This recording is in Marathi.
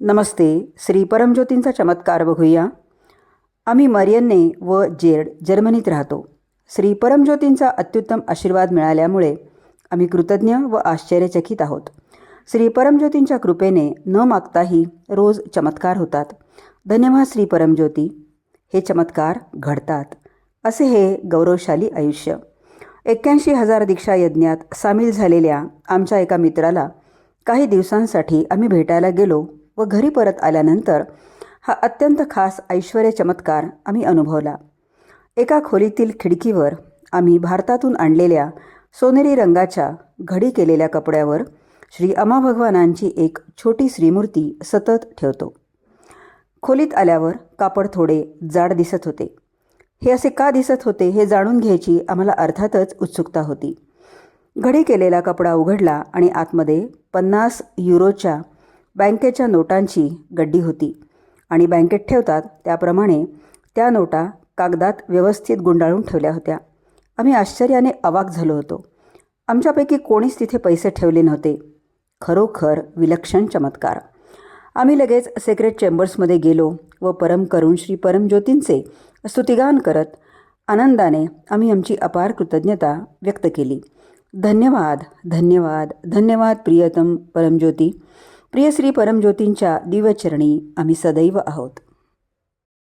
नमस्ते श्री परमज्योतींचा चमत्कार बघूया. आम्ही मरियन्ने व जेर्ड जर्मनीत राहतो. श्री परमज्योतींचा अत्युत्तम आशीर्वाद मिळाल्यामुळे आम्ही कृतज्ञ व आश्चर्यचकित आहोत. श्री परमज्योतींच्या कृपेने न मागताही रोज चमत्कार होतात. धन्यवाद श्री परमज्योती. हे चमत्कार घडतात. असे हे गौरवशाली आयुष्य. एक्क्याऐंशी हजार दीक्षा यज्ञात सामील झालेल्या आमच्या एका मित्राला काही दिवसांसाठी आम्ही भेटायला गेलो. व घरी परत आल्यानंतर हा अत्यंत खास ऐश्वर्य चमत्कार आम्ही अनुभवला. एका खोलीतील खिडकीवर आम्ही भारतातून आणलेल्या सोनेरी रंगाच्या घडी केलेल्या कपड्यावर श्री अमा भगवानांची एक छोटी श्रीमूर्ती सतत ठेवतो. खोलीत आल्यावर कापड थोडे जाड दिसत होते. हे असे का दिसत होते हे जाणून घ्यायची आम्हाला अर्थातच उत्सुकता होती. घडी केलेला कपडा उघडला आणि आतमध्ये पन्नास युरोच्या बँकेच्या नोटांची गड्डी होती आणि बँकेत ठेवतात त्याप्रमाणे त्या नोटा कागदात व्यवस्थित गुंडाळून ठेवल्या होत्या. आम्ही आश्चर्याने अवाक झालो होतो. आमच्यापैकी कोणीच तिथे पैसे ठेवले नव्हते. खरोखर विलक्षण चमत्कार. आम्ही लगेच सेक्रेट चेंबर्समध्ये गेलो व परम करून श्री परमज्योतींचे स्तुतिगान करत आनंदाने आम्ही आमची अपार कृतज्ञता व्यक्त केली. धन्यवाद धन्यवाद धन्यवाद प्रियतम परमज्योती प्रिय श्री परमज्योतींच्या दिव्यचरणी आम्ही सदैव आहोत.